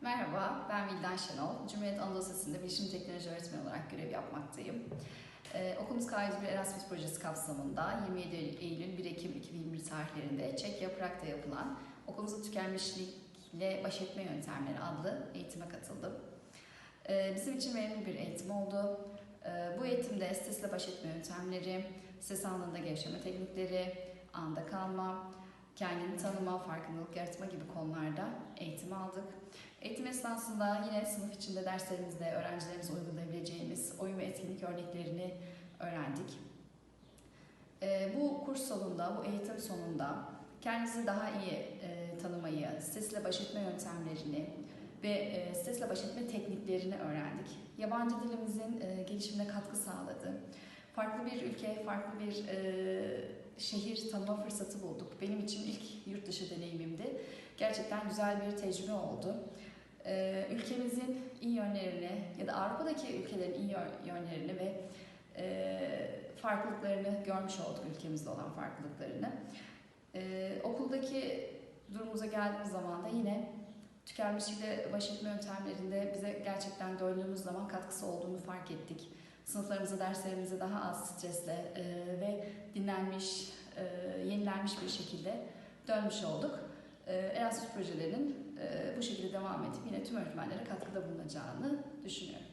Merhaba, ben Vildan Şenol. Cumhuriyet Anadolu Lisesi'nde Bilişim Teknoloji Öğretmeni olarak görev yapmaktayım. Ee, okulumuz K101 Erasmus Projesi kapsamında 27 Eylül 1 Ekim 2021 tarihlerinde Çek Yaprak'ta yapılan Okulumuzun Tükenmişlikle Baş Etme Yöntemleri adlı eğitime katıldım. Ee, bizim için verimli bir eğitim oldu. Ee, bu eğitimde stresle baş etme yöntemleri, stres anında gevşeme teknikleri, anda kalma, kendini tanıma, farkındalık yaratma gibi konularda eğitim aldık. Eğitim esnasında yine sınıf içinde derslerimizde öğrencilerimize uygulayabileceğimiz oyun ve etkinlik örneklerini öğrendik. Ee, bu kurs sonunda, bu eğitim sonunda kendinizi daha iyi e, tanımayı, stresle baş etme yöntemlerini ve e, stresle baş etme tekniklerini öğrendik. Yabancı dilimizin e, gelişimine katkı sağladı. Farklı bir ülke, farklı bir şehir tanıma fırsatı bulduk. Benim için ilk yurt dışı deneyimimdi. Gerçekten güzel bir tecrübe oldu. Ee, ülkemizin iyi yönlerini ya da Avrupa'daki ülkelerin iyi yö- yönlerini ve e, farklılıklarını görmüş olduk ülkemizde olan farklılıklarını. Ee, okuldaki durumumuza geldiğimiz zaman da yine tükenmişlikle baş etme yöntemlerinde bize gerçekten döndüğümüz zaman katkısı olduğunu fark ettik. Sınıflarımıza, derslerimize daha az stresle e, ve dinlenmiş, e, yenilenmiş bir şekilde dönmüş olduk. E, Erasmus projelerinin e, bu şekilde devam edip yine tüm öğretmenlere katkıda bulunacağını düşünüyorum.